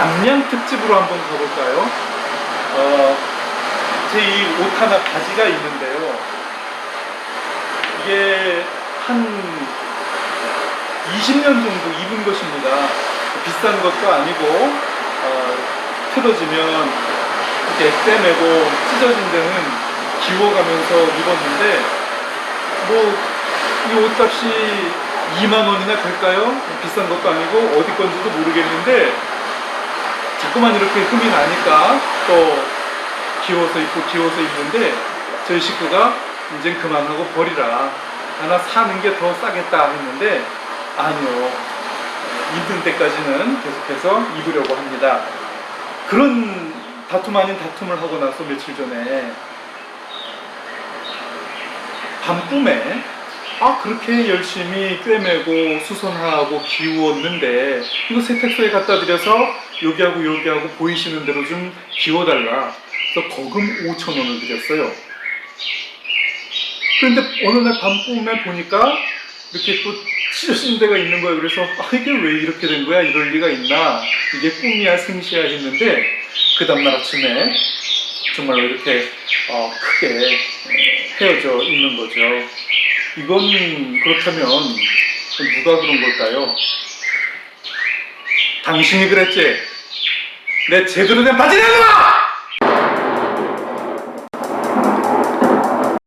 남양 특집으로 한번 가볼까요? 어, 제 이 옷 하나 바지가 있는데요. 이게 한 20년 정도 입은 것입니다. 비싼 것도 아니고, 어, 틀어지면 이렇게 떼매고 찢어진 데는 기워가면서 입었는데, 뭐, 이 옷값이 2만 원이나 될까요? 비싼 것도 아니고 어디 건지도 모르겠는데 자꾸만 이렇게 흠이 나니까 또 기워서 입고 기워서 입는데 저희 식구가 이제 그만하고 버리라. 하나 사는 게 더 싸겠다 했는데 아니요. 입는 때까지는 계속해서 입으려고 합니다. 그런 다툼 아닌 다툼을 하고 나서 며칠 전에 밤꿈에 아 그렇게 열심히 꿰매고 수선하고 기우었는데 이거 세탁소에 갖다 드려서 여기하고 여기하고 보이시는 대로 좀 기워달라. 그래서 거금 5천 원을 드렸어요. 그런데 어느 날 밤꿈에 보니까 이렇게 또 찢어진 데가 있는 거예요. 그래서 아 이게 왜 이렇게 된 거야? 이럴 리가 있나? 이게 꿈이야 생시야 했는데 그 다음날 아침에 정말로 이렇게 어, 크게 헤어져 있는 거죠 이건 그렇다면 누가 그런 걸까요? 당신이 그랬지? 내 제대로 된 바지 내놔!